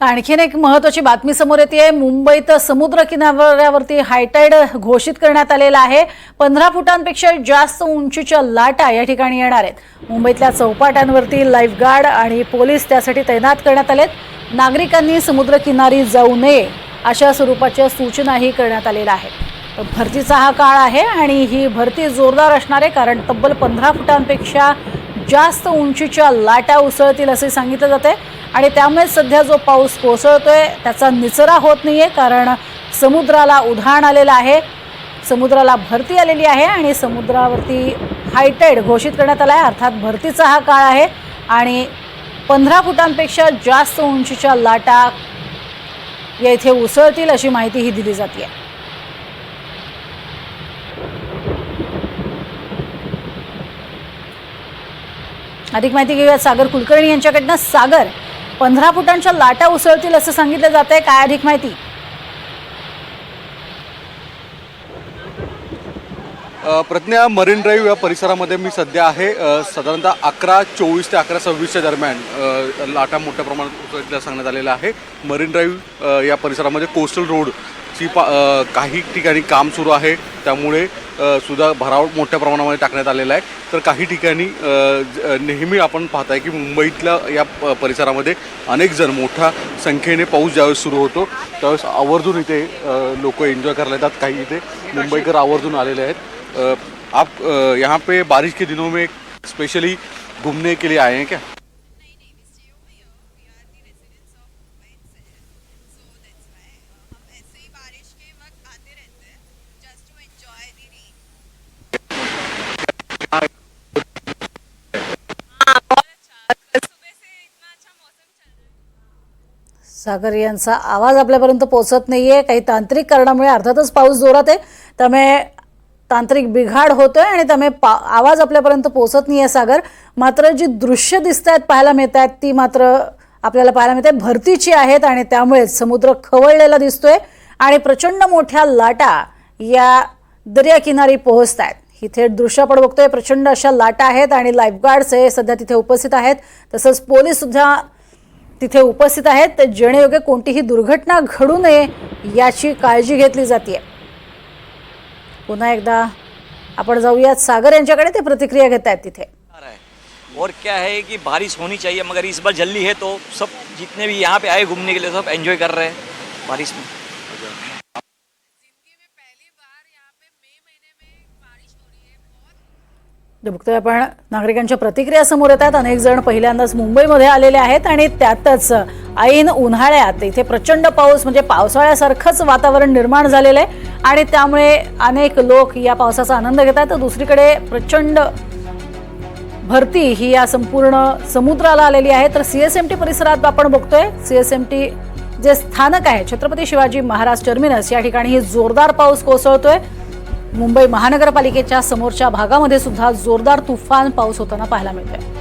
आणखीन एक महत्वाची बातमी समोर येते मुंबईत समुद्र किनाऱ्यावरती हायटाईड घोषित करण्यात आलेला आहे. पंधरा फुटांपेक्षा जास्त उंचीच्या लाटा या ठिकाणी येणार आहेत. मुंबईतल्या चौपाट्यांवरती लाईफगार्ड आणि पोलीस त्यासाठी तैनात करण्यात आलेत. नागरिकांनी समुद्रकिनारी जाऊ नये अशा स्वरूपाच्या सूचनाही करण्यात आलेल्या आहेत. भरतीचा हा काळ आहे आणि ही भरती जोरदार असणार आहे कारण तब्बल पंधरा फुटांपेक्षा जास्त उंचीच्या लाटा उसळतील असे सांगितलं जाते आणि त्यामुळे सध्या जो पाऊस कोसळतोय त्याचा निचरा होत नाही आहे कारण समुद्राला उधाण आलेलं आहे. समुद्राला भरती आलेली आहे आणि समुद्रावरती हायटेड घोषित करण्यात आला आहे अर्थात भरतीचा हा काळ आहे आणि पंधरा फुटांपेक्षा जास्त उंचीच्या लाटा या इथे उसळतील अशी माहिती ही दिली जाते अधिक माहिती घेऊया सागर कुलकर्णी यांच्याकडनं. सागर पंधरा फुटांच्या लाटा उसळतील असं सांगितलं जात आहे काय अधिक माहिती? प्रज्ञा मरीन ड्राईव्ह या परिसरामध्ये मी सध्या आहे. साधारणतः अकरा चोवीस ते अकरा सव्वीसच्या दरम्यान लाटा मोठ्या प्रमाणात सांगण्यात आलेलं आहे. मरीन ड्राईव्ह या परिसरामध्ये कोस्टल रोड रोडची पा काही ठिकाणी काम सुरू आहे. त्यामुळे सुद्धा भराव मोठ्या प्रमाणामध्ये टाकण्यात आलेला आहे. तर काही ठिकाणी ज- नेहमी आपण पाहताय की मुंबईतल्या या प- परिसरामध्ये अनेक जण मोठ्या संख्येने पाऊस ज्यावेळेस सुरू होतो त्यावेळेस आवर्जून इथे लोक एन्जॉय करायला येतात. काही इथे मुंबईकर आवर्जून आलेले आहेत. आप यहाँ पे बारिश के दिनों में स्पेशली घूमने के लिए आए हैं क्या? सागर यांचा आवाज आपल्यापर्यंत पोहोचत आहे काही तांत्रिक कारणामुळे अर्थातच पाऊस जोरात आहे. त्यामुळे तांत्रिक बिघाड होतोय आणि त्यामुळे पा आवाज आपल्यापर्यंत पोहोचत आहे सागर. मात्र जी दृश्य दिसत आहेत पाहायला मिळत आहेत ती मात्र आपल्याला पाहायला मिळते भरतीची आहेत आणि त्यामुळे समुद्र खवळलेला दिसतोय आणि प्रचंड मोठ्या लाटा या दर्याकिनारी पोहोचत आहेत ही थेट दृश्य आपण बघतोय. प्रचंड अशा लाटा आहेत आणि लाईफगार्ड्स हे सध्या तिथे उपस्थित आहेत. तसंच पोलीस सुद्धा तिथे उपस्थित आहेत. जेणेयोगे कोणतीही दुर्घटना घडू नये याची काळजी घेतली जाते पुन्हा एकदा आपण जाऊयात. सागर यांच्याकडे ते प्रतिक्रिया घेत आहेत तिथे. और क्या है कि बारिश होनी चाहिए मगर इस बार जल्दी है तो सब जितने भी यहाँ पे आए घूमने के लिए सब एंजॉय कर रहे हैं बारिश में। बघतोय आपण नागरिकांच्या प्रतिक्रिया समोर येत आहेत अनेक जण पहिल्यांदाच मुंबईमध्ये आलेले आहेत आणि त्यातच ऐन उन्हाळ्यात इथे प्रचंड पाऊस म्हणजे पावसाळ्यासारखंच वातावरण निर्माण झालेलं आहे. आणि त्यामुळे अनेक लोक या पावसाचा आनंद घेत आहेत तर दुसरीकडे प्रचंड भरती ही या संपूर्ण समुद्राला आलेली आहे. तर सीएसएमटी परिसरात आपण बघतोय. सीएसएमटी जे स्थानक आहे छत्रपती शिवाजी महाराज टर्मिनस या ठिकाणी ही जोरदार पाऊस कोसळतोय. मुंबई महानगरपालिकेच्या समोरच्या भागामध्ये सुद्धा जोरदार तुफान पाऊस होताना पाहायला मिळतोय.